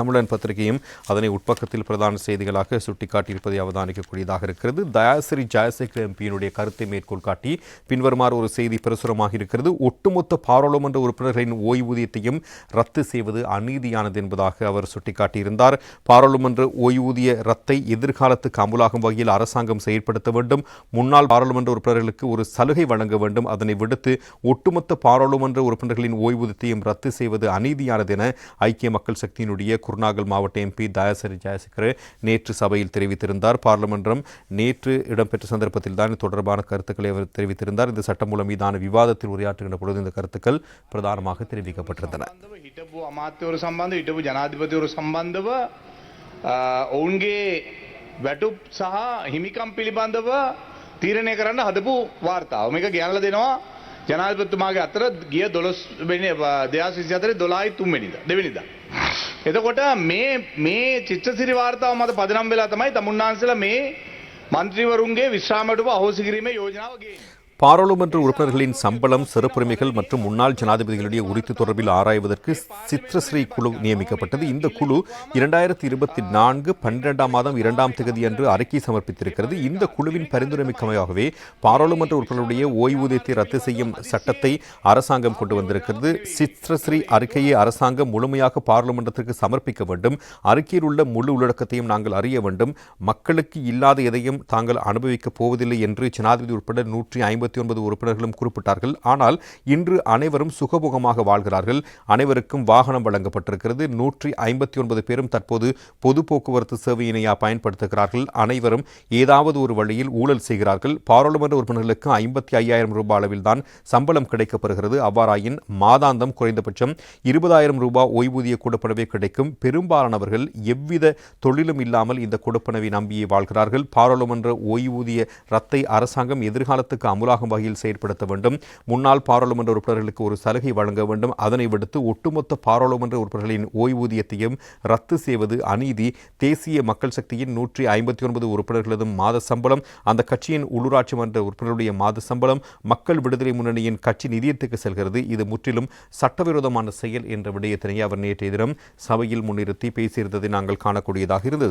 தமிழன் பத்திரிகையும் அதனை உட்பக்கத்தில் பிரதான செய்திகளாக சுட்டிக்காட்டியிருப்பதை அவதானிக்கக்கூடியதாக இருக்கிறது. தயாசிரி ஜெயசேகர் எம்பியினுடைய கருத்தை மேற்கோள் காட்டி பின்வருமாறு ஒரு செய்தி பிரசுரமாக இருக்கிறது. ஒட்டுமொத்த பாராளுமன்ற உறுப்பினர்களின் ஓய்வூதியத்தையும் ரத்து செய்வது அநீதியானது என்பதாக அவர் சுட்டிக்காட்டியிருந்தார். பாராளுமன்ற ஓய்வூதிய ரத்தை எதிர்காலத்துக்கு அமுலாகும் வகையில் அரசாங்கம் செயற்படுத்த வேண்டும். முன்னாள் பாராளுமன்ற உறுப்பினர்களுக்கு ஒரு சலுகை வழங்க வேண்டும். அதனை விடுத்து ஒட்டுமொத்த பாராளுமன்ற உறுப்பினர்களின் ஓய்வூதியத்தையும் ரத்து செய்வது அநீதியானது என ஐக்கிய மக்கள் சக்தியினுடைய குருநாகல் மாவட்ட எம்பி தயாசரி ஜெயசேகர் நேற்று சபையில் தெரிவித்திருந்தார் பார்லிமன்றம் நேற்று இடம்பெற்ற சந்தர்ப்பத்தில் தான் தொடர்பான கருத்துக்களை அவர் தெரிவித்திருந்தார் இந்த சட்டமூலம் மீதான விவாதத்தில் உரையாற்றுகின்ற பொழுது இந்த கருத்துக்கள் பிரதானமாக தெரிவிக்கப்பட்டிருந்தன සම්බන්ධව හිටපු අමාත්‍යවරු සම්බන්ධ හිටපු ජනාධිපතිවරු සම්බන්ධව අ, ඔවුන්ගේ වැටුප් සහ හිමිකම් පිළිබඳව තීරණය කරන්න හදපු වාර්තාව මේක ගැනල දෙනවා ජනාධිපතිතුමාගේ අතර ගිය දොළොස් දෙයාස් විසි අතරේ දොලායි තුන්වෙනිද දෙවෙනිද. එතකොට මේ මේ චිත්‍රසිරි වාර්තාව මත පදනම් වෙලා තමයි තමුන්නාන්සල මේ මන්ත්‍රීවරුන්ගේ විශ්‍රාමටුව අහෝසි කිරීමේ යෝජනාව ගේන්නේ. பாராளுமன்ற உறுப்பினர்களின் சம்பளம் சிறப்புரிமைகள் மற்றும் முன்னாள் ஜனாதிபதிகளுடைய உரித்து தொடர்பில் ஆராய்வதற்கு சித்ரஸ்ரீ குழு நியமிக்கப்பட்டது. இந்த குழு இரண்டாயிரத்தி இருபத்தி நான்கு பன்னிரெண்டாம் மாதம் இரண்டாம் தேதி அன்று அறிக்கை சமர்ப்பித்திருக்கிறது. இந்த குழுவின் பரிந்துரைமைக்கமையாகவே பாராளுமன்ற உறுப்பினருடைய ஓய்வூதியத்தை ரத்து செய்யும் சட்டத்தை அரசாங்கம் கொண்டு வந்திருக்கிறது. சித்ரஸ்ரீ அறிக்கையை அரசாங்கம் முழுமையாக பாராளுமன்றத்திற்கு சமர்ப்பிக்க வேண்டும். அறிக்கையில் உள்ள முழு உள்ளடக்கத்தையும் நாங்கள் அறிய வேண்டும். மக்களுக்கு இல்லாத எதையும் தாங்கள் அனுபவிக்கப் போவதில்லை என்று ஜனாதிபதி உட்பட நூற்றி ஐம்பது இருபத்தி ஒன்பது உறுப்பினர்களும் குறிப்பிட்டார்கள். ஆனால் இன்று அனைவரும் சுகபோகமாக வாழ்கிறார்கள். அனைவருக்கும் வாகனம் வழங்கப்பட்டிருக்கிறது. நூற்றி ஐம்பத்தி ஒன்பது பேரும் தற்போது பொது போக்குவரத்து சேவையினையா பயன்படுத்துகிறார்கள். அனைவரும் ஏதாவது ஒரு வழியில் ஊழல் செய்கிறார்கள். பாராளுமன்ற உறுப்பினர்களுக்கு ஐம்பத்தி ஐயாயிரம் ரூபாய் அளவில் தான் சம்பளம் கிடைக்கப்பெறுகிறது அவ்வாறாயின் மாதாந்தம் குறைந்தபட்சம் இருபதாயிரம் ரூபாய் ஓய்வூதிய கொடுப்பனவே கிடைக்கும். பெரும்பாலானவர்கள் எவ்வித தொழிலும் இல்லாமல் இந்த கொடுப்பனவை நம்பியே வாழ்கிறார்கள். பாராளுமன்ற ஓய்வூதிய ரத்தை அரசாங்கம் எதிர்காலத்துக்கு அமுலாகும் வகையில் செயற்படுத்த வேண்டும். முன்னாள் பாராளுமன்ற உறுப்பினர்களுக்கு ஒரு சலுகை வழங்க வேண்டும். அதனை விடுத்து ஒட்டுமொத்த பாராளுமன்ற உறுப்பினர்களின் ஓய்வூதியத்தையும் ரத்து செய்வது அநீதி. தேசிய மக்கள் சக்தியின் நூற்றி ஐம்பத்தி ஒன்பது உறுப்பினர்களதும் மாத சம்பளம். அந்த கட்சியின் உள்ளூராட்சி மன்ற உறுப்பினருடைய மாத சம்பளம். மக்கள் விடுதலை முன்னணியின் கட்சி நிதியத்துக்கு செல்கிறது. இது முற்றிலும் சட்டவிரோதமான செயல் என்ற விடயத்தினை அவர் நேற்றைய தினம் சபையில் முன்னிறுத்தி பேசியிருந்ததை நாங்கள் காணக்கூடியதாக இருந்தது.